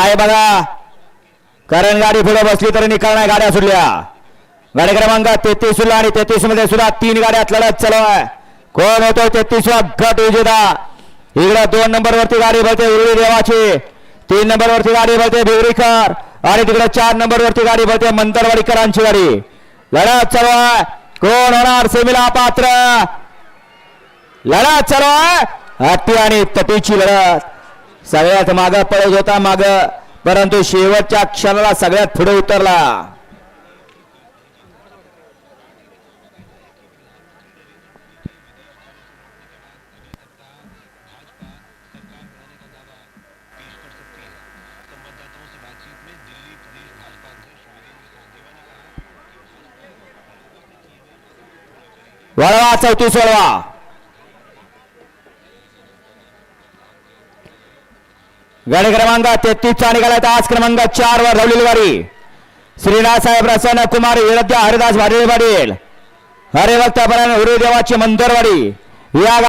काय बघा. कारण गाडी पुढे बसली तरी निकाल नाही गाड्या सुटल्या. गाडी क्रमांक तेहतीस सुटला आणि तेहतीसमध्ये सुद्धा तीन गाड्यात लढत चालू आहे. कोण होतो तेहतीस गट विजेता? इकडे दोन नंबर वरती गाडी भरते उरळी देवाची. तीन नंबर वरती गाडी भरते भिवरीकर. आणि तिकडे चार नंबर वरती गाडी भरते मंतरवाडीकरांची गाडी. लढत चालू आहे. कोण होणार? सेमीला पात्र. लढत चालू आहे. हत्ती आणि तटीची लढत. सगळ्यात माग पळत होता माग परंतु शेवटच्या क्षणाला सगळ्यात पुढे उतरला. वळवा चौतीस वळवा. गाडी क्रमांक तेहतीसचा निघाला आज क्रमांक चार वर. धावलेली गाडी श्रीनाथ साहेब प्रसन्न कुमार विरुद्ध हरिदास भाडेल पाटील हरिभक्त देवाची मंदरवाडी. या